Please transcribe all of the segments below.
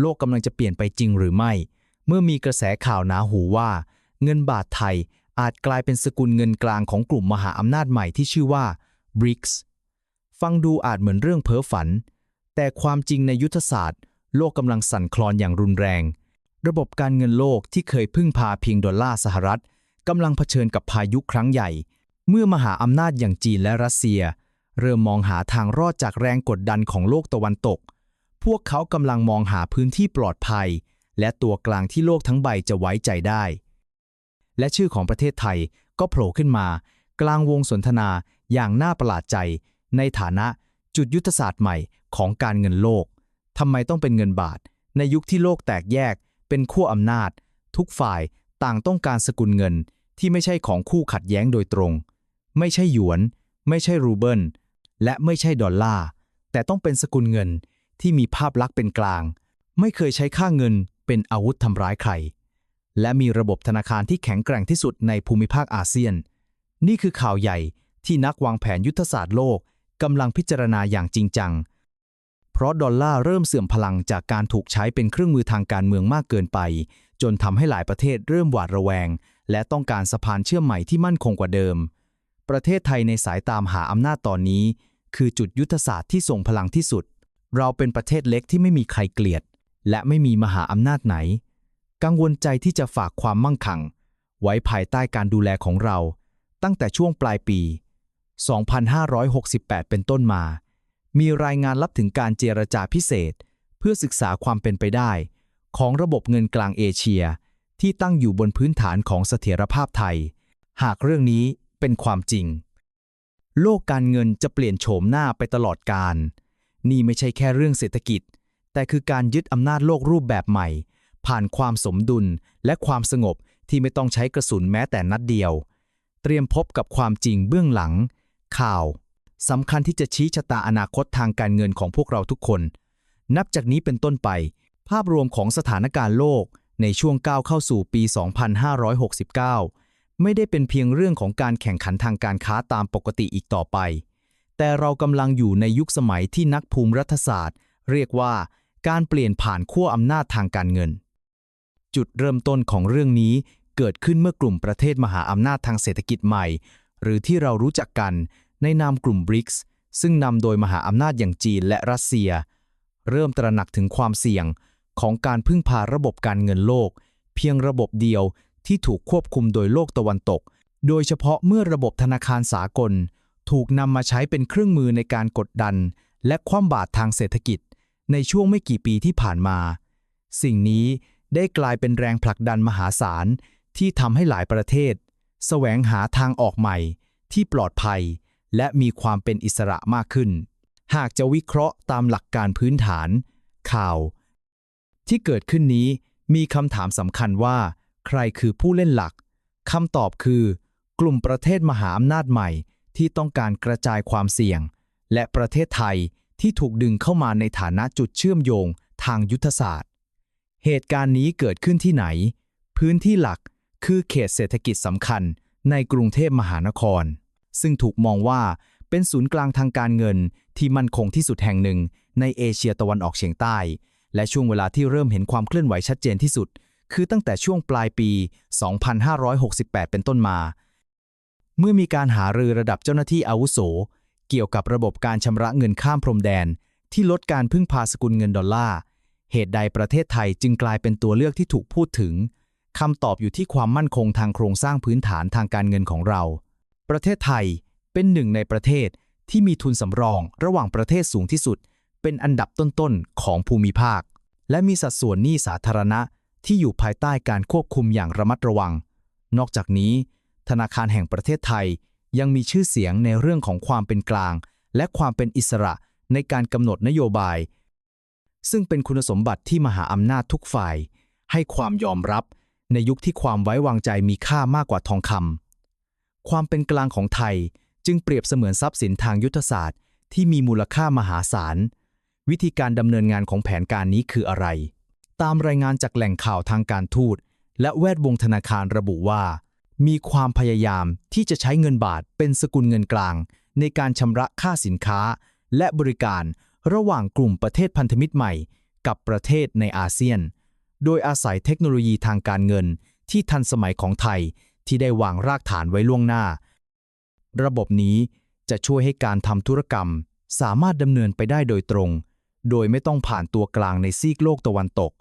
โลกกำลังจะเปลี่ยนไปจริงหรือไม่ เมื่อมีกระแสข่าวหนาหูว่า เงินบาทไทยอาจกลายเป็นสกุลเงินกลางของกลุ่มมหาอำนาจใหม่ที่ชื่อว่า BRICS ฟังดูอาจเหมือนเรื่องเพ้อฝัน แต่ความจริงในยุทธศาสตร์ โลกกำลังสั่นคลอนอย่างรุนแรง ระบบการเงินโลกที่เคยพึ่งพาเพียงดอลลาร์สหรัฐกำลังเผชิญกับพายุครั้งใหญ่ เมื่อมหาอำนาจอย่างจีนและรัสเซีย เริ่มมองหาทางรอดจากแรงกดดันของโลกตะวันตก พวกเขากำลังมองหาพื้นที่ปลอดภัย และตัวกลางที่โลกทั้งใบจะไว้ใจได้ และชื่อของประเทศไทยก็โผล่ขึ้นมา กลางวงสนทนาอย่างน่าประหลาดใจ ในฐานะจุดยุทธศาสตร์ใหม่ของการเงินโลกทำไมต้องเป็นเงินบาท ในยุคที่โลกแตกแยก เป็นขั้วอำนาจ ทุกฝ่ายต่างต้องการสกุลเงินที่ไม่ใช่ของคู่ขัดแย้งโดยตรง ไม่ใช่หยวน ไม่ใช่รูเบิลและไม่ใช่ดอลลาร์แต่ต้องเป็นสกุลเงิน ที่มีภาพลักษณ์เป็นกลาง ไม่เคยใช้ค่าเงินเป็นอาวุธทำร้ายใคร และมีระบบธนาคารที่แข็งแกร่งที่สุดในภูมิภาคอาเซียน นี่คือข่าวใหญ่ที่นักวางแผนยุทธศาสตร์โลกกำลังพิจารณาอย่างจริงจัง เพราะดอลลาร์เริ่มเสื่อมพลังจากการถูกใช้เป็นเครื่องมือทางการเมืองมากเกินไป จนทำให้หลายประเทศเริ่มหวาดระแวง และต้องการสะพานเชื่อมใหม่ที่มั่นคงกว่าเดิม ประเทศไทยในสายตามหาอำนาจตอนนี้ คือจุดยุทธศาสตร์ที่ทรงพลังที่สุด เราเป็นประเทศเล็กที่ไม่มีใครเกลียด และไม่มีมหาอำนาจไหน กังวลใจที่จะฝากความมั่งคั่ง ไว้ภายใต้การดูแลของเรา ตั้งแต่ช่วงปลายปี 2568 เป็นต้นมา มีรายงานลับถึงการเจรจาพิเศษ เพื่อศึกษาความเป็นไปได้ ของระบบเงินกลางเอเชีย ที่ตั้งอยู่บนพื้นฐานของเสถียรภาพไทย หากเรื่องนี้เป็นความจริง โลกการเงินจะเปลี่ยนโฉมหน้าไปตลอดกาล นี่ไม่ใช่แค่เรื่องเศรษฐกิจ แต่คือการยึดอำนาจโลกรูปแบบใหม่ ผ่านความสมดุลและความสงบที่ไม่ต้องใช้กระสุนแม้แต่นัดเดียว เตรียมพบกับความจริงเบื้องหลัง ข่าวสำคัญที่จะชี้ชะตาอนาคตทางการเงินของพวกเราทุกคน นับจากนี้เป็นต้นไป ภาพรวมของสถานการณ์โลกในช่วงก้าวเข้าสู่ปี 2569 ไม่ได้เป็นเพียงเรื่องของการแข่งขันทางการค้าตามปกติอีกต่อไป แต่เรากำลังอยู่ในยุคสมัยที่นักภูมิรัฐศาสตร์ เรียกว่าการเปลี่ยนผ่านขั้วอำนาจทางการเงิน จุดเริ่มต้นของเรื่องนี้เกิดขึ้นเมื่อกลุ่มประเทศมหาอำนาจทางเศรษฐกิจใหม่ หรือที่เรารู้จักกันในนามกลุ่มบริกส์ซึ่งนำโดยมหาอำนาจอย่างจีนและรัสเซีย เริ่มตระหนักถึงความเสี่ยงของการพึ่งพาระบบการเงินโลก เพียงระบบเดียวที่ถูกควบคุมโดยโลกตะวันตก โดยเฉพาะเมื่อระบบธนาคารสากล ถูกนำมาใช้เป็นเครื่องมือในการกดดัน และคว่ำบาตรทางเศรษฐกิจ ในช่วงไม่กี่ปีที่ผ่านมา สิ่งนี้ได้กลายเป็นแรงผลักดันมหาศาลที่ทำให้หลายประเทศ แสวงหาทางออกใหม่ ที่ปลอดภัย และมีความเป็นอิสระมากขึ้น หากจะวิเคราะห์ตามหลักการพื้นฐาน ข่าว ที่เกิดขึ้นนี้มีคำถามสำคัญว่า ใครคือผู้เล่นหลักคำตอบคือ กลุ่มประเทศมหาอำนาจใหม่ ที่ต้องการกระจายความเสี่ยง และประเทศไทยที่ถูกดึงเข้ามาในฐานะจุดเชื่อมโยงทางยุทธศาสตร์ เหตุการณ์นี้เกิดขึ้นที่ไหน พื้นที่หลักคือเขตเศรษฐกิจสำคัญในกรุงเทพมหานคร ซึ่งถูกมองว่าเป็นศูนย์กลางทางการเงินที่มั่นคงที่สุดแห่งหนึ่งในเอเชียตะวันออกเฉียงใต้ และช่วงเวลาที่เริ่มเห็นความเคลื่อนไหวชัดเจนที่สุด คือตั้งแต่ช่วงปลายปี 2568 เป็นต้นมา เมื่อมีการหารือระดับเจ้าหน้าที่อาวุโส เกี่ยวกับระบบการชำระเงินข้ามพรมแดน ที่ลดการพึ่งพาสกุลเงินดอลลาร์ เหตุใดประเทศไทยจึงกลายเป็นตัวเลือกที่ถูกพูดถึงคำตอบอยู่ที่ความมั่นคงทางโครงสร้างพื้นฐานทางการเงินของเรา ประเทศไทยเป็นหนึ่งในประเทศที่มีทุนสำรองระหว่างประเทศสูงที่สุด เป็นอันดับต้นๆของภูมิภาค และมีสัดส่วนหนี้สาธารณะที่อยู่ภายใต้การควบคุมอย่างระมัดระวัง นอกจากนี้ ธนาคารแห่งประเทศไทย ยังมีชื่อเสียงในเรื่องของความเป็นกลาง และความเป็นอิสระในการกำหนดนโยบาย ซึ่งเป็นคุณสมบัติที่มหาอำนาจทุกฝ่าย ให้ความยอมรับในยุคที่ความไว้วางใจมีค่ามากกว่าทองคำความเป็นกลางของไทยจึงเปรียบเสมือนทรัพย์สินทางยุทธศาสตร์ ที่มีมูลค่ามหาศาล วิธีการดำเนินงานของแผนการนี้คืออะไร ตามรายงานจากแหล่งข่าวทางการทูตและแวดวงธนาคารระบุว่า มีความพยายามที่จะใช้เงินบาทเป็นสกุลเงินกลาง ในการชำระค่าสินค้า และบริการระหว่างกลุ่มประเทศพันธมิตรใหม่ กับประเทศในอาเซียน โดยอาศัยเทคโนโลยีทางการเงินที่ทันสมัยของไทยที่ได้วางรากฐานไว้ล่วงหน้า ระบบนี้จะช่วยให้การทำธุรกรรม สามารถดำเนินไปได้โดยตรง โดยไม่ต้องผ่านตัวกลางในซีกโลกตะวันตก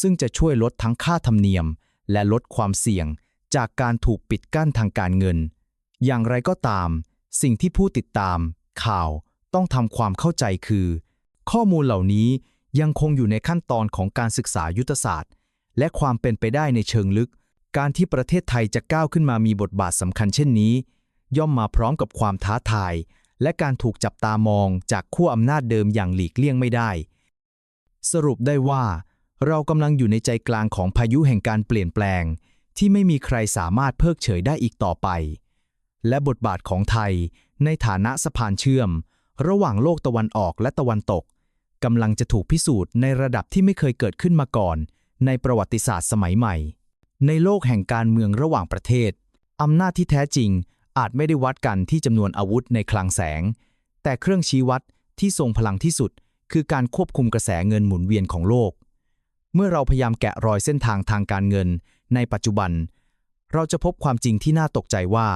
ซึ่งจะช่วยลดทั้งค่าธรรมเนียม และลดความเสี่ยง จากการถูกปิดกั้นทางการเงิน อย่างไรก็ตาม สิ่งที่ผู้ติดตาม ข่าวต้องทำความเข้าใจคือ ข้อมูลเหล่านี้ยังคงอยู่ในขั้นตอนของการศึกษายุทธศาสตร์ และความเป็นไปได้ในเชิงลึก การที่ประเทศไทยจะก้าวขึ้นมามีบทบาทสำคัญเช่นนี้ ย่อมมาพร้อมกับความท้าทาย และการถูกจับตามองจากขั้วอำนาจเดิมอย่างหลีกเลี่ยงไม่ได้ สรุปได้ว่า เรากำลังอยู่ในใจกลางของพายุแห่งการเปลี่ยนแปลง ที่ไม่มีใครสามารถเพิกเฉยได้อีกต่อไป และบทบาทของไทย ในฐานะสะพานเชื่อม ระหว่างโลกตะวันออกและตะวันตกกำลังจะถูกพิสูจน์ในระดับที่ไม่เคยเกิดขึ้นมาก่อน ในประวัติศาสตร์สมัยใหม่ ในโลกแห่งการเมืองระหว่างประเทศอำนาจที่แท้จริงอาจไม่ได้วัดกันที่จำนวนอาวุธในคลังแสง แต่เครื่องชี้วัดที่ทรงพลังที่สุด คือการควบคุมกระแสเงินหมุนเวียนของโลก เมื่อเราพยายามแกะรอยเส้นทางทางการเงิน ในปัจจุบัน เราจะพบความจริงที่น่าตกใจว่า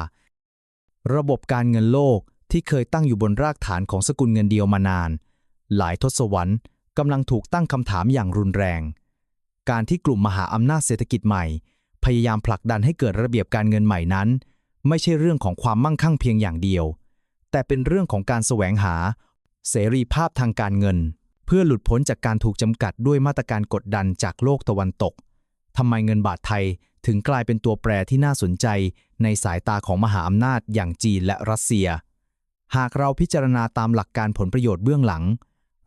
ระบบการเงินโลกที่เคยตั้งอยู่บนรากฐานของสกุลเงินเดียวมานาน หลายทศวรรษกำลังถูกตั้งคำถามอย่างรุนแรง การที่กลุ่มมหาอำนาจเศรษฐกิจใหม่ พยายามผลักดันให้เกิดระเบียบการเงินใหม่นั้น ไม่ใช่เรื่องของความมั่งคั่งเพียงอย่างเดียว แต่เป็นเรื่องของการแสวงหา เสรีภาพทางการเงิน เพื่อหลุดพ้นจากการถูกจำกัดด้วยมาตรการกดดันจากโลกตะวันตก ทำไมเงินบาทไทยถึงกลายเป็นตัวแปรที่น่าสนใจในสายตาของมหาอำนาจอย่างจีนและรัสเซีย หากเราพิจารณาตามหลักการผลประโยชน์เบื้องหลัง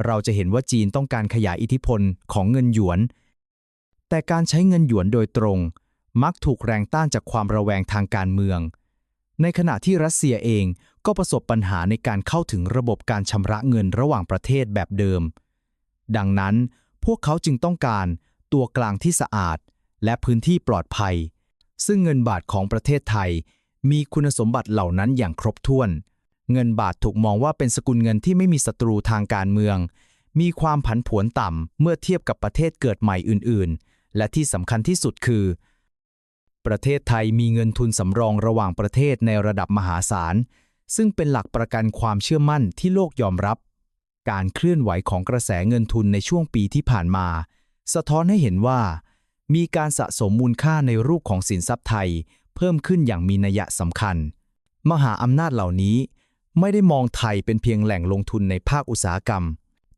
เราจะเห็นว่าจีนต้องการขยายอิทธิพลของเงินหยวน แต่การใช้เงินหยวนโดยตรง มักถูกแรงต้านจากความระแวงทางการเมือง ในขณะที่รัสเซียเองก็ประสบปัญหาในการเข้าถึงระบบการชำระเงินระหว่างประเทศแบบเดิม ดังนั้นพวกเขาจึงต้องการตัวกลางที่สะอาด และพื้นที่ปลอดภัย ซึ่งเงินบาทของประเทศไทย มีคุณสมบัติเหล่านั้นอย่างครบถ้วน เงินบาทถูกมองว่าเป็นสกุลเงินที่ไม่มีศัตรูทางการเมือง มีความผันผวนต่ำเมื่อเทียบกับประเทศเกิดใหม่อื่น ๆ และที่สำคัญที่สุดคือ ประเทศไทยมีเงินทุนสำรองระหว่างประเทศในระดับมหาศาล ซึ่งเป็นหลักประกันความเชื่อมั่นที่โลกยอมรับ การเคลื่อนไหวของกระแสเงินทุนในช่วงปีที่ผ่านมา สะท้อนให้เห็นว่า มีการสะสมมูลค่าในรูปของสินทรัพย์ไทย เพิ่มขึ้นอย่างมีนัยสำคัญ มหาอำนาจเหล่านี้ ไม่ได้มองไทยเป็นเพียงแหล่งลงทุนในภาคอุตสาหกรรม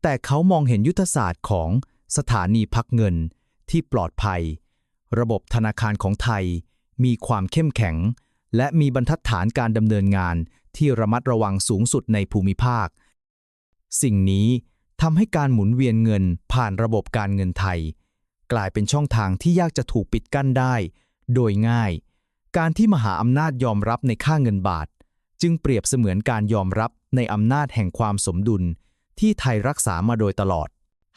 แต่เขามองเห็นยุทธศาสตร์ของสถานีพักเงิน ที่ปลอดภัย ระบบธนาคารของไทย มีความเข้มแข็ง และมีบรรทัดฐานการดำเนินงานที่ระมัดระวังสูงสุดในภูมิภาค สิ่งนี้ทำให้การหมุนเวียนเงินผ่านระบบการเงินไทย กลายเป็นช่องทางที่ยากจะถูกปิดกั้นได้ โดยง่าย การที่มหาอำนาจยอมรับในค่าเงินบาท จึงเปรียบเสมือนการยอมรับในอำนาจแห่งความสมดุล ที่ไทยรักษามาโดยตลอด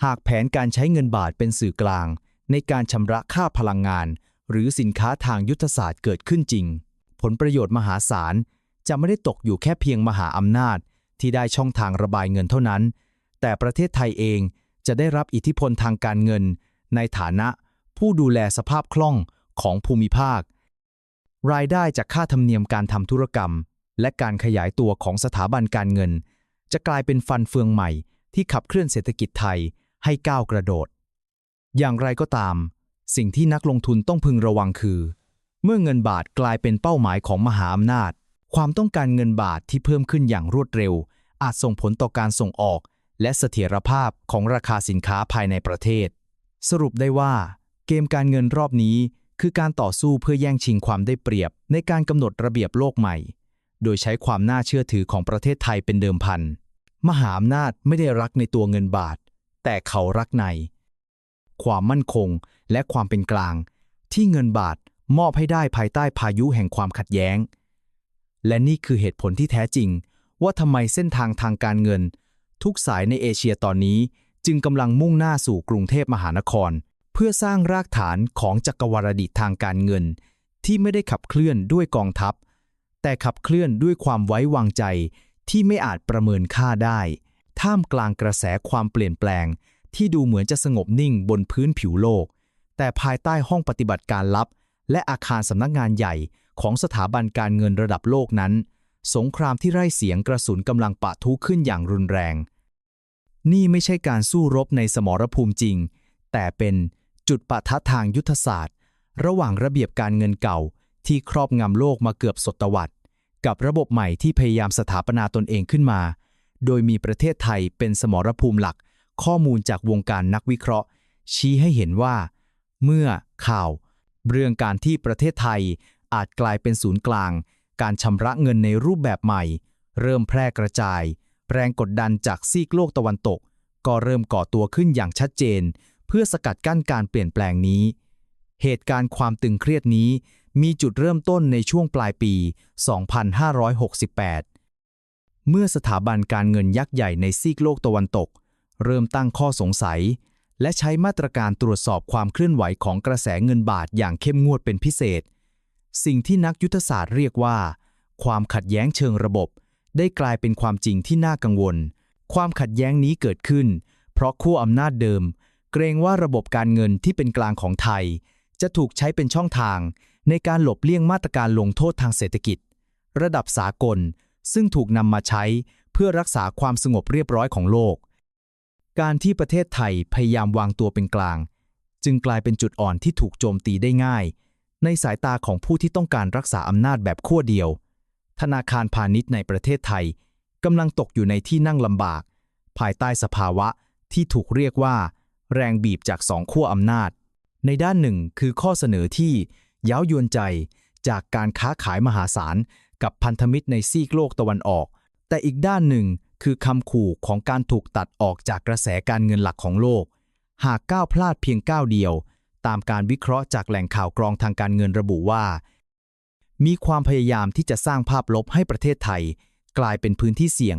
หากแผนการใช้เงินบาทเป็นสื่อกลาง ในการชำระค่าพลังงาน หรือสินค้าทางยุทธศาสตร์เกิดขึ้นจริง ผลประโยชน์มหาศาลจะไม่ได้ตกอยู่แค่เพียงมหาอำนาจ ที่ได้ช่องทางระบายเงินเท่านั้น แต่ประเทศไทยเองจะได้รับอิทธิพลทางการเงิน ในฐานะผู้ดูแลสภาพคล่องของภูมิภาค รายได้จากค่าธรรมเนียมการทำธุรกรรม และการขยายตัวของสถาบันการเงิน จะกลายเป็นฟันเฟืองใหม่ ที่ขับเคลื่อนเศรษฐกิจไทยให้ก้าวกระโดด อย่างไรก็ตาม สิ่งที่นักลงทุนต้องพึงระวังคือ เมื่อเงินบาทกลายเป็นเป้าหมายของมหาอำนาจ ความต้องการเงินบาทที่เพิ่มขึ้นอย่างรวดเร็ว อาจส่งผลต่อการส่งออก และเสถียรภาพของราคาสินค้าภายในประเทศ สรุปได้ว่า เกมการเงินรอบนี้คือการต่อสู้เพื่อแย่งชิงความได้เปรียบ ในการกำหนดระเบียบโลกใหม่ โดยใช้ความน่าเชื่อถือของประเทศไทยเป็นเดิมพัน มหาอำนาจไม่ได้รักในตัวเงินบาท แต่เขารักใน ความมั่นคงและความเป็นกลาง ที่เงินบาทมอบให้ได้ภายใต้พายุแห่งความขัดแย้ง และนี่คือเหตุผลที่แท้จริง ว่าทำไมเส้นทางทางการเงิน ทุกสายในเอเชียตอนนี้ จึงกำลังมุ่งหน้าสู่กรุงเทพมหานคร เพื่อสร้างรากฐานของจักรวรดิทางการเงิน ที่ไม่ได้ขับเคลื่อนด้วยกองทัพ แต่ขับเคลื่อนด้วยความไว้วางใจที่ไม่อาจประเมินค่าได้ ท่ามกลางกระแสความเปลี่ยนแปลง ที่ดูเหมือนจะสงบนิ่งบนพื้นผิวโลก แต่ภายใต้ห้องปฏิบัติการลับ และอาคารสำนักงานใหญ่ของสถาบันการเงินระดับโลกนั้น สงครามที่ไร้เสียงกระสุนกำลังปะทุขึ้นอย่างรุนแรง นี่ไม่ใช่การสู้รบในสมรภูมิจริง แต่เป็นจุดปะทะทางยุทธศาสตร์ ระหว่างระเบียบการเงินเก่า ที่ครอบงำโลกมาเกือบศตวรรษ กับระบบใหม่ที่พยายามสถาปนาตนเองขึ้นมา โดยมีประเทศไทยเป็นสมรภูมิหลัก ข้อมูลจากวงการนักวิเคราะห์ ชี้ให้เห็นว่า เมื่อข่าว เรื่องการที่ประเทศไทยอาจกลายเป็นศูนย์กลาง การชำระเงินในรูปแบบใหม่ เริ่มแพร่กระจาย แรงกดดันจากซีกโลกตะวันตก ก็เริ่มก่อตัวขึ้นอย่างชัดเจน เพื่อสกัดกั้นการเปลี่ยนแปลงนี้ เหตุการณ์ความตึงเครียดนี้ มีจุดเริ่มต้นในช่วงปลายปี 2568 เมื่อสถาบันการเงินยักษ์ใหญ่ในซีกโลกตะวันตก เริ่มตั้งข้อสงสัย และใช้มาตรการตรวจสอบความเคลื่อนไหวของกระแสเงินบาทอย่างเข้มงวดเป็นพิเศษ สิ่งที่นักยุทธศาสตร์เรียกว่า ความขัดแย้งเชิงระบบ ได้กลายเป็นความจริงที่น่ากังวล ความขัดแย้งนี้เกิดขึ้น เพราะขั้วอำนาจเดิม เกรงว่าระบบการเงินที่เป็นกลางของไทย จะถูกใช้เป็นช่องทาง ในการหลบเลี่ยงมาตรการลงโทษทางเศรษฐกิจ ระดับสากล ซึ่งถูกนำมาใช้เพื่อรักษาความสงบเรียบร้อยของโลก การที่ประเทศไทยพยายามวางตัวเป็นกลาง จึงกลายเป็นจุดอ่อนที่ถูกโจมตีได้ง่าย ในสายตาของผู้ที่ต้องการรักษาอำนาจแบบขั้วเดียว ธนาคารพาณิชย์ในประเทศไทยกำลังตกอยู่ในที่นั่งลำบาก ภายใต้สภาวะที่ถูกเรียกว่า แรงบีบจากสองขั้วอำนาจ ในด้านหนึ่งคือข้อเสนอที่เย้ายวนใจจากการค้าขายมหาศาลกับพันธมิตรในซีกโลกตะวันออก แต่อีกด้านหนึ่งคือคำขู่ของการถูกตัดออกจากกระแสการเงินหลักของโลก หากก้าวพลาดเพียงก้าวเดียว ตามการวิเคราะห์จากแหล่งข่าวกรองทางการเงินระบุว่า มีความพยายามที่จะสร้างภาพลบให้ประเทศไทย กลายเป็นพื้นที่เสี่ยง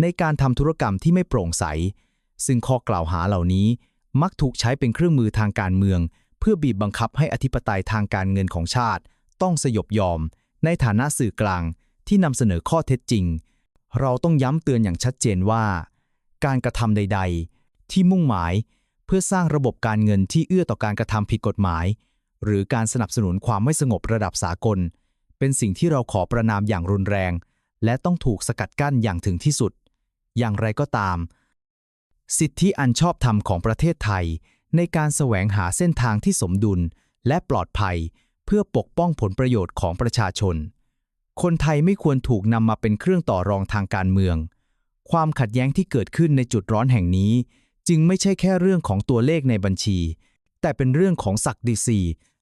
ในการทำธุรกรรมที่ไม่โปร่งใส ซึ่งข้อกล่าวหาเหล่านี้มักถูกใช้เป็นเครื่องมือทางการเมือง เพื่อบีบบังคับให้อธิปไตยทางการเงินของชาติ ต้องสยบยอม ในฐานะสื่อกลางที่นำเสนอข้อเท็จจริง เราต้องย้ำเตือนอย่างชัดเจนว่า การกระทำใด ๆ ที่มุ่งหมายเพื่อสร้างระบบการเงินที่เอื้อต่อการกระทำผิดกฎหมาย หรือการสนับสนุนความไม่สงบระดับสากล เป็นสิ่งที่เราขอประนามอย่างรุนแรง และต้องถูกสกัดกั้นอย่างถึงที่สุด อย่างไรก็ตาม สิทธิอันชอบธรรมของประเทศไทย ในการแสวงหาเส้นทางที่สมดุลและปลอดภัย เพื่อปกป้องผลประโยชน์ของประชาชน คนไทยไม่ควรถูกนำมาเป็นเครื่องต่อรองทางการเมือง ความขัดแย้งที่เกิดขึ้นในจุดร้อนแห่งนี้ จึงไม่ใช่แค่เรื่องของตัวเลขในบัญชี แต่เป็นเรื่องของศักดิศรี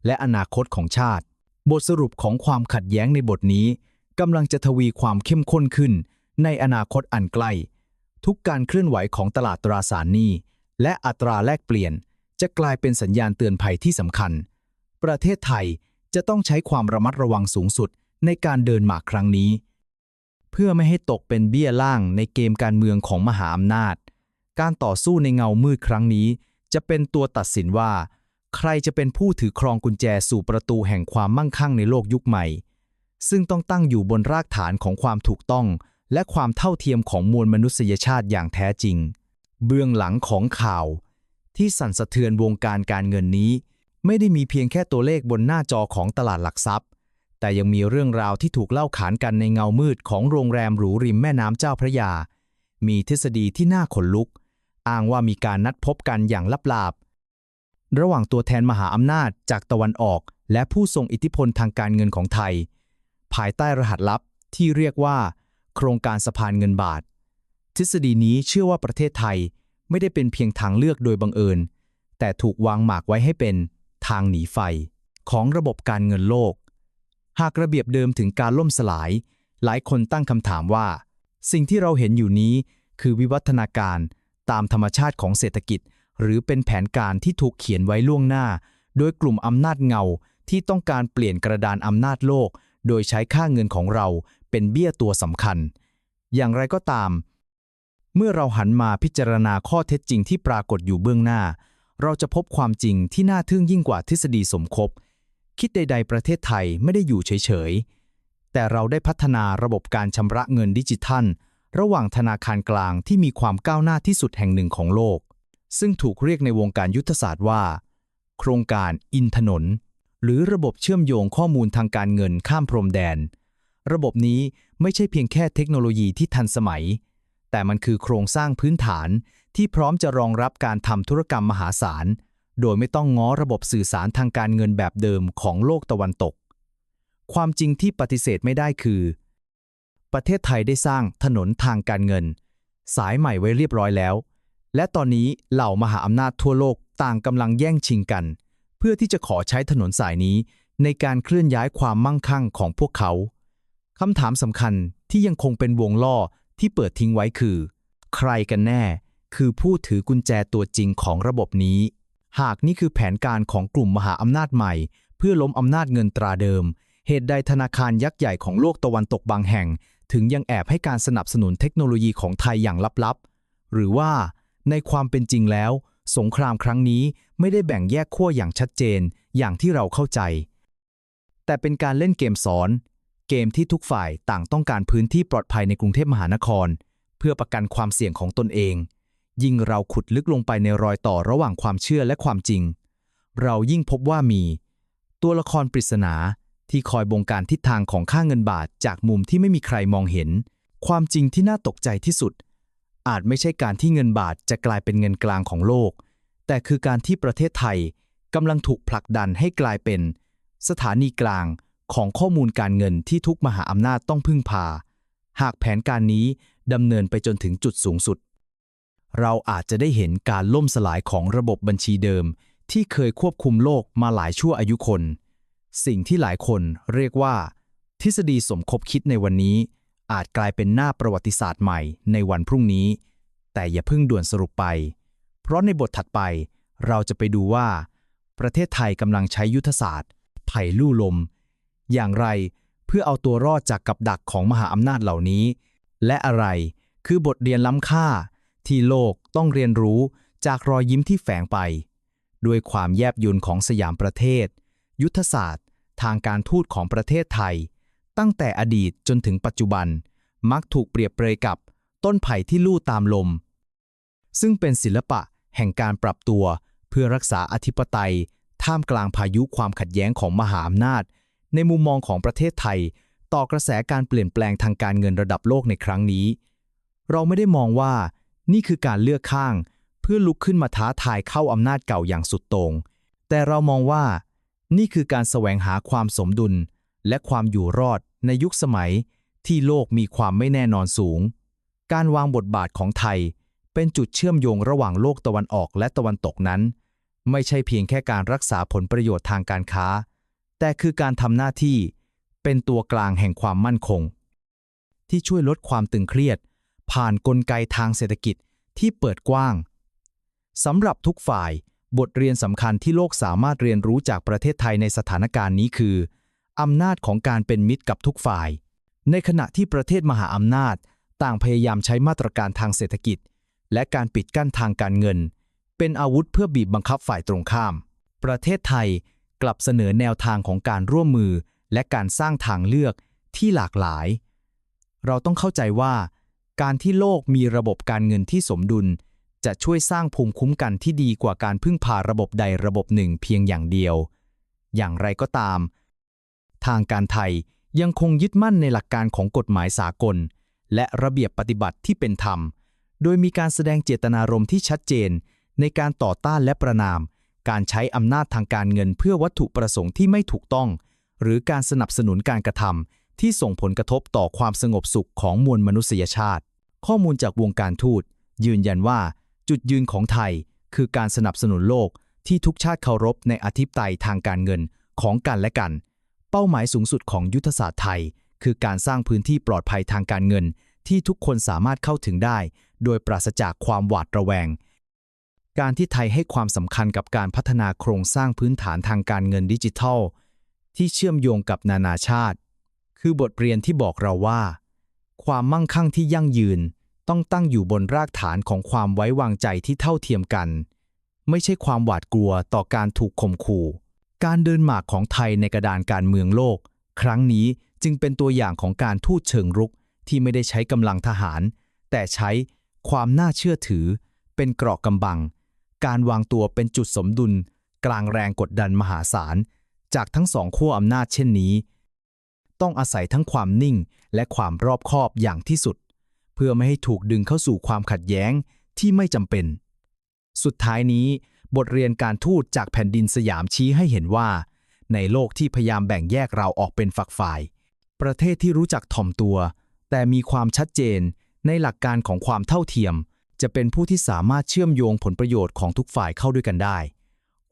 และอนาคตของชาติ บทสรุปของความขัดแย้งในบทนี้กำลังจะทวีความเข้มข้นขึ้น ในอนาคตอันใกล้ ทุกการเคลื่อนไหวของตลาดตราสารหนี้และอัตราแลกเปลี่ยน จะกลายเป็นสัญญาณเตือนภัยที่สำคัญ ประเทศไทยจะต้องใช้ความระมัดระวังสูงสุดในการเดินหมากครั้งนี้ เพื่อไม่ให้ตกเป็นเบี้ยล่างในเกมการเมืองของมหาอำนาจ การต่อสู้ในเงามืดครั้งนี้ จะเป็นตัวตัดสินว่า ใครจะเป็นผู้ถือครองกุญแจสู่ประตูแห่งความมั่งคั่งในโลกยุคใหม่ ซึ่งต้องตั้งอยู่บนรากฐานของความถูกต้อง และความเท่าเทียมของมวลมนุษยชาติอย่างแท้จริง เบื้องหลังของข่าว ที่สั่นสะเทือนวงการการเงินนี้ ไม่ได้มีเพียงแค่ตัวเลขบนหน้าจอของตลาดหลักทรัพย์ แต่ยังมีเรื่องราวที่ถูกเล่าขานกันในเงามืดของโรงแรมหรูริมแม่น้ำเจ้าพระยา มีทฤษฎีที่น่าขนลุก อ้างว่ามีการนัดพบกันอย่างลับๆ ระหว่างตัวแทนมหาอำนาจจากตะวันออก และผู้ทรงอิทธิพลทางการเงินของไทย ภายใต้รหัสลับที่เรียกว่า โครงการสะพานเงินบาท ทฤษฎีนี้เชื่อว่าประเทศไทยไม่ได้เป็นเพียงทางเลือกโดยบังเอิญ แต่ถูกวางหมากไว้ให้เป็นทางหนีไฟ ของระบบการเงินโลก หากระเบียบเดิมถึงการล่มสลาย หลายคนตั้งคำถามว่า สิ่งที่เราเห็นอยู่นี้คือวิวัฒนาการตามธรรมชาติของเศรษฐกิจ หรือเป็นแผนการที่ถูกเขียนไว้ล่วงหน้า โดยกลุ่มอำนาจเงาที่ต้องการเปลี่ยนกระดานอำนาจโลก โดยใช้ค่าเงินของเราเป็นเบี้ยตัวสำคัญ อย่างไรก็ตาม เมื่อเราหันมาพิจารณาข้อเท็จจริงที่ปรากฏอยู่เบื้องหน้า เราจะพบความจริงที่น่าทึ่งยิ่งกว่าทฤษฎีสมคบ คิดใด ๆ ประเทศไทยไม่ได้อยู่เฉยๆ แต่เราได้พัฒนาระบบการชำระเงินดิจิทัล ระหว่างธนาคารกลางที่มีความก้าวหน้าที่สุดแห่งหนึ่งของโลก ซึ่งถูกเรียกในวงการยุทธศาสตร์ว่า โครงการอินถนน หรือระบบเชื่อมโยงข้อมูลทางการเงินข้ามพรมแดน ระบบนี้ไม่ใช่เพียงแค่เทคโนโลยีที่ทันสมัย แต่มันคือโครงสร้างพื้นฐานที่พร้อมจะรองรับการทำธุรกรรมมหาศาล โดยไม่ต้องง้อระบบสื่อสารทางการเงินแบบเดิมของโลกตะวันตก ความจริงที่ปฏิเสธไม่ได้คือ ประเทศไทยได้สร้างถนนทางการเงิน สายใหม่ไว้เรียบร้อยแล้ว และตอนนี้เหล่ามหาอำนาจทั่วโลกต่างกำลังแย่งชิงกัน เพื่อที่จะขอใช้ถนนสายนี้ในการเคลื่อนย้ายความมั่งคั่งของพวกเขาคำถามสำคัญที่ยังคงเป็นวงล่อที่เปิดทิ้งไว้คือ ใครกันแน่ คือผู้ถือกุญแจตัวจริงของระบบนี้ หากนี่คือแผนการของกลุ่มมหาอำนาจใหม่ เพื่อล้มอำนาจเงินตราเดิม เหตุใดธนาคารยักษ์ใหญ่ของโลกตะวันตกบางแห่ง ถึงยังแอบให้การสนับสนุนเทคโนโลยีของไทยอย่างลับๆ หรือว่า ในความเป็นจริงแล้ว สงครามครั้งนี้ไม่ได้แบ่งแยกขั้วอย่างชัดเจนอย่างที่เราเข้าใจ แต่เป็นการเล่นเกมซ้อน เกมที่ทุกฝ่ายต่างต้องการพื้นที่ปลอดภัยในกรุงเทพมหานคร เพื่อประกันความเสี่ยงของตนเอง ยิ่งเราขุดลึกลงไปในรอยต่อระหว่างความเชื่อและความจริง เรายิ่งพบว่ามี ตัวละครปริศนาที่คอยบงการทิศทางของค่าเงินบาทจากมุมที่ไม่มีใครมองเห็น ความจริงที่น่าตกใจที่สุด อาจไม่ใช่การที่เงินบาทจะกลายเป็นเงินกลางของโลก แต่คือการที่ประเทศไทยกำลังถูกผลักดันให้กลายเป็น สถานีกลางของข้อมูลการเงินที่ทุกมหาอำนาจต้องพึ่งพา หากแผนการนี้ดำเนินไปจนถึงจุดสูงสุด เราอาจจะได้เห็นการล่มสลายของระบบบัญชีเดิม ที่เคยควบคุมโลกมาหลายชั่วอายุคน สิ่งที่หลายคนเรียกว่า ทฤษฎีสมคบคิดในวันนี้ อาจกลายเป็นหน้าประวัติศาสตร์ใหม่ในวันพรุ่งนี้ แต่อย่าเพิ่งด่วนสรุปไป เพราะในบทถัดไป เราจะไปดูว่า ประเทศไทยกำลังใช้ยุทธศาสตร์ ไผ่ลู่ลม อย่างไรเพื่อเอาตัวรอดจากกับดักของมหาอำนาจเหล่านี้ และอะไรคือบทเรียนล้ำค่า ที่โลกต้องเรียนรู้จากรอยยิ้มที่แฝงไป ด้วยความแยบยุนของสยามประเทศ ยุทธศาสตร์ ทางการทูตของประเทศไทย ตั้งแต่อดีตจนถึงปัจจุบัน มักถูกเปรียบเปรยกับ ต้นไผ่ที่ลู่ตามลม ซึ่งเป็นศิลปะแห่งการปรับตัวเพื่อรักษาอธิปไตย ท่ามกลางพายุความขัดแย้งของมหาอำนาจ ในมุมมองของประเทศไทย ต่อกระแสการเปลี่ยนแปลงทางการเงินระดับโลกในครั้งนี้ เราไม่ได้มองว่า นี่คือการเลือกข้าง เพื่อลุกขึ้นมาท้าทายเข้าอำนาจเก่าอย่างสุดโต่งแต่เรามองว่า นี่คือการแสวงหาความสมดุล และความอยู่รอด ในยุคสมัยที่โลกมีความไม่แน่นอนสูง การวางบทบาทของไทย เป็นจุดเชื่อมโยงระหว่างโลกตะวันออกและตะวันตกนั้น ไม่ใช่เพียงแค่การรักษาผลประโยชน์ทางการค้า แต่คือการทำหน้าที่ เป็นตัวกลางแห่งความมั่นคง ที่ช่วยลดความตึงเครียด ผ่านนกลไกทางเศรษฐกิจที่เปิดกว้างสำหรับทุกฝ่ายบทเรียนสำคัญที่โลกสามารถเรียนรู้จากประเทศไทยในสถานการณ์นี้คือ อำนาจของการเป็นมิตรกับทุกฝ่าย ในขณะที่ประเทศมหาอำนาจ ต่างพยายามใช้มาตรการทางเศรษฐกิจ และการปิดกั้นทางการเงิน เป็นอาวุธเพื่อบีบบังคับฝ่ายตรงข้าม ประเทศไทยกลับเสนอแนวทางของการร่วมมือ และการสร้างทางเลือกที่หลากหลาย เราต้องเข้าใจว่า การที่โลกมีระบบการเงินที่สมดุล จะช่วยสร้างภูมิคุ้มกันที่ดีกว่าการพึ่งพาระบบใดระบบหนึ่งเพียงอย่างเดียว อย่างไรก็ตาม ทางการไทยยังคงยึดมั่นในหลักการของกฎหมายสากล และระเบียบปฏิบัติที่เป็นธรรม โดยมีการแสดงเจตนารมณ์ที่ชัดเจน ในการต่อต้านและประนาม การใช้อำนาจทางการเงินเพื่อวัตถุประสงค์ที่ไม่ถูกต้อง หรือการสนับสนุนการกระทำที่ส่งผลกระทบต่อความสงบสุขของมวลมนุษยชาติ ข้อมูลจากวงการทูต ยืนยันว่า จุดยืนของไทย คือการสนับสนุนโลกที่ทุกชาติเคารพในอธิปไตยทางการเงินของกันและกัน เป้าหมายสูงสุดของยุทธศาสตร์ไทย คือการสร้างพื้นที่ปลอดภัยทางการเงิน ที่ทุกคนสามารถเข้าถึงได้ โดยปราศจากความหวาดระแวง การที่ไทยให้ความสำคัญกับการพัฒนาโครงสร้างพื้นฐานทางการเงินดิจิทัล ที่เชื่อมโยงกับนานาชาติ คือบทเรียนที่บอกเราว่า ความมั่งคั่งที่ยั่งยืน ต้องตั้งอยู่บนรากฐานของความไว้วางใจที่เท่าเทียมกัน ไม่ใช่ความหวาดกลัวต่อการถูกข่มขู่ การเดินหมากของไทยในกระดานการเมืองโลก ครั้งนี้จึงเป็นตัวอย่างของการทูตเชิงรุกที่ไม่ได้ใช้กำลังทหาร แต่ใช้ความน่าเชื่อถือ เป็นเกราะกำบัง การวางตัวเป็นจุดสมดุล กลางแรงกดดันมหาศาล จากทั้งสองขั้วอำนาจเช่นนี้ ต้องอาศัยทั้งความนิ่งและความรอบคอบอย่างที่สุด เพื่อไม่ให้ถูกดึงเข้าสู่ความขัดแย้งที่ไม่จำเป็น สุดท้ายนี้ บทเรียนการทูตจากแผ่นดินสยามชี้ให้เห็นว่า ในโลกที่พยายามแบ่งแยกเราออกเป็นฝักฝ่าย ประเทศที่รู้จักถ่อมตัว แต่มีความชัดเจนในหลักการของความเท่าเทียม จะเป็นผู้ที่สามารถเชื่อมโยงผลประโยชน์ของทุกฝ่ายเข้าด้วยกันได้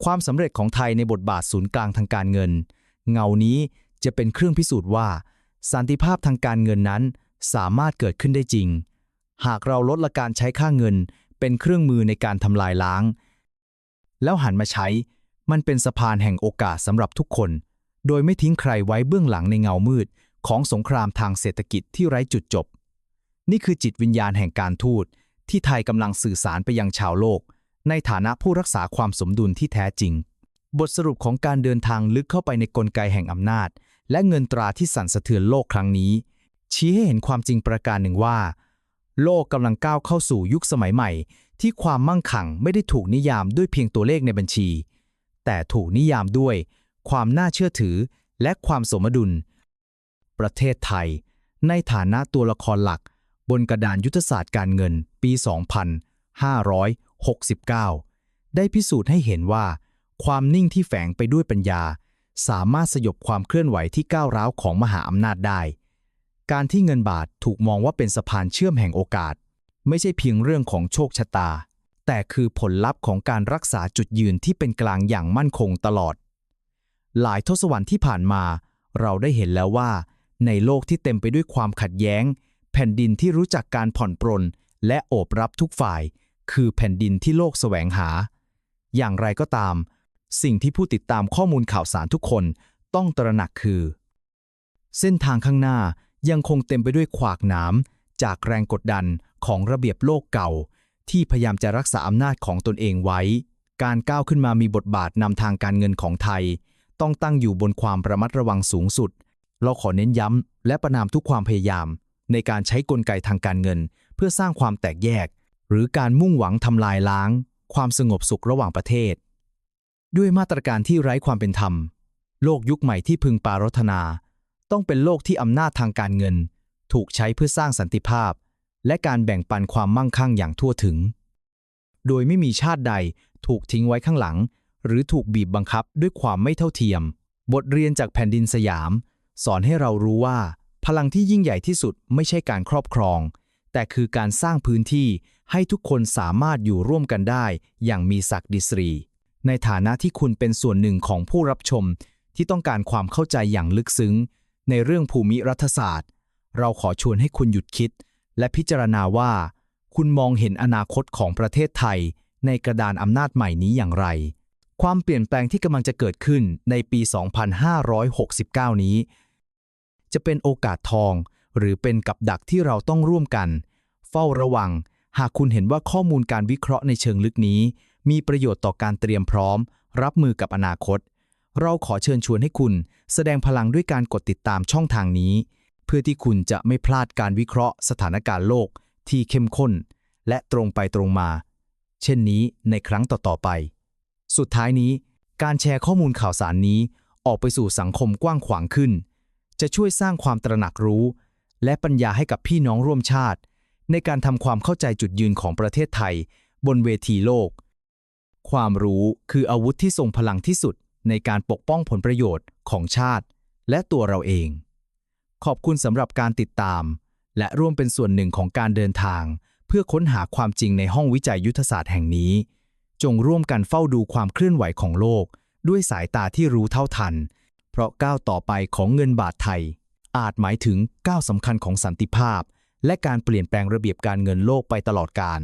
ความสำเร็จของไทยในบทบาทศูนย์กลางทางการเงิน เงานี้จะเป็นเครื่องพิสูจน์ว่า สันติภาพทางการเงินนั้นสามารถเกิดขึ้นได้จริง หากเราลดละการใช้ค่าเงินเป็นเครื่องมือในการทำลายล้าง แล้วหันมาใช้ มันเป็นสะพานแห่งโอกาสสำหรับทุกคน โดยไม่ทิ้งใครไว้เบื้องหลังในเงามืด ของสงครามทางเศรษฐกิจที่ไร้จุดจบ นี่คือจิตวิญญาณแห่งการทูต ที่ไทยกำลังสื่อสารไปยังชาวโลก ในฐานะผู้รักษาความสมดุลที่แท้จริง บทสรุปของการเดินทางลึกเข้าไปในกลไกแห่งอำนาจ และเงินตราที่สั่นสะเทือนโลกครั้งนี้ ชี้ให้เห็นความจริงประการหนึ่งว่า โลกกำลังก้าวเข้าสู่ยุคสมัยใหม่ ที่ความมั่งคั่งไม่ได้ถูกนิยามด้วยเพียงตัวเลขในบัญชี แต่ถูกนิยามด้วย ความน่าเชื่อถือและความสมดุล ประเทศไทย ในฐานะตัวละครหลัก บนกระดานยุทธศาสตร์การเงินปี 2569 ได้พิสูจน์ให้เห็นว่า ความนิ่งที่แฝงไปด้วยปัญญา สามารถสยบความเคลื่อนไหวที่ก้าวร้าวของมหาอำนาจได้ การที่เงินบาทถูกมองว่าเป็นสะพานเชื่อมแห่งโอกาส ไม่ใช่เพียงเรื่องของโชคชะตา แต่คือผลลัพธ์ของการรักษาจุดยืนที่เป็นกลางอย่างมั่นคงตลอด หลายทศวรรษที่ผ่านมา เราได้เห็นแล้วว่า ในโลกที่เต็มไปด้วยความขัดแย้ง แผ่นดินที่รู้จักการผ่อนปรน และโอบรับทุกฝ่าย คือแผ่นดินที่โลกแสวงหา อย่างไรก็ตาม สิ่งที่ผู้ติดตามข้อมูลข่าวสารทุกคนต้องตระหนักคือ เส้นทางข้างหน้ายังคงเต็มไปด้วยขวากหนาม จากแรงกดดันของระเบียบโลกเก่า ที่พยายามจะรักษาอำนาจของตนเองไว้ การก้าวขึ้นมามีบทบาทนำทางการเงินของไทย ต้องตั้งอยู่บนความระมัดระวังสูงสุด เราขอเน้นย้ำและประนามทุกความพยายาม ในการใช้กลไกทางการเงิน เพื่อสร้างความแตกแยก หรือการมุ่งหวังทำลายล้าง ความสงบสุขระหว่างประเทศ ด้วยมาตรการที่ไร้ความเป็นธรรม โลกยุคใหม่ที่พึงปรารถนา ต้องเป็นโลกที่อำนาจทางการเงิน ถูกใช้เพื่อสร้างสันติภาพ และการแบ่งปันความมั่งคั่งอย่างทั่วถึง โดยไม่มีชาติใดถูกทิ้งไว้ข้างหลัง หรือถูกบีบบังคับด้วยความไม่เท่าเทียม บทเรียนจากแผ่นดินสยาม สอนให้เรารู้ว่า พลังที่ยิ่งใหญ่ที่สุดไม่ใช่การครอบครอง แต่คือการสร้างพื้นที่ให้ทุกคนสามารถอยู่ร่วมกันได้ อย่างมีศักดิศรี ในฐานะที่คุณเป็นส่วนหนึ่งของผู้รับชมที่ต้องการความเข้าใจอย่างลึกซึ้ง ในเรื่องภูมิรัฐศาสตร์ เราขอชวนให้คุณหยุดคิด และพิจารณาว่า คุณมองเห็นอนาคตของประเทศไทย ในกระดานอำนาจใหม่นี้อย่างไร ความเปลี่ยนแปลงที่กำลังจะเกิดขึ้นในปี 2569 นี้ จะเป็นโอกาสทอง หรือเป็นกับดักที่เราต้องร่วมกัน เฝ้าระวัง หากคุณเห็นว่าข้อมูลการวิเคราะห์ในเชิงลึกนี้ มีประโยชน์ต่อการเตรียมพร้อม รับมือกับอนาคตเราขอเชิญชวนให้คุณ แสดงพลังด้วยการกดติดตามช่องทางนี้ เพื่อที่คุณจะไม่พลาดการวิเคราะห์สถานการณ์โลกที่เข้มข้น และตรงไปตรงมา เช่นนี้ในครั้งต่อๆไป สุดท้ายนี้ การแชร์ข้อมูลข่าวสารนี้ออกไปสู่สังคมกว้างขวางขึ้น จะช่วยสร้างความตระหนักรู้ และปัญญาให้กับพี่น้องร่วมชาติ ในการทำความเข้าใจจุดยืนของประเทศไทย บนเวทีโลก ความรู้คืออาวุธที่ทรงพลังที่สุดในการปกป้องผลประโยชน์ของชาติ และตัวเราเอง ขอบคุณสำหรับการติดตาม และร่วมเป็นส่วนหนึ่งของการเดินทาง เพื่อค้นหาความจริงในห้องวิจัยยุทธศาสตร์แห่งนี้ จงร่วมกันเฝ้าดูความเคลื่อนไหวของโลก ด้วยสายตาที่รู้เท่าทัน เพราะก้าวต่อไปของเงินบาทไทย อาจหมายถึงก้าวสำคัญของสันติภาพ และการเปลี่ยนแปลงระเบียบการเงินโลกไปตลอดกาล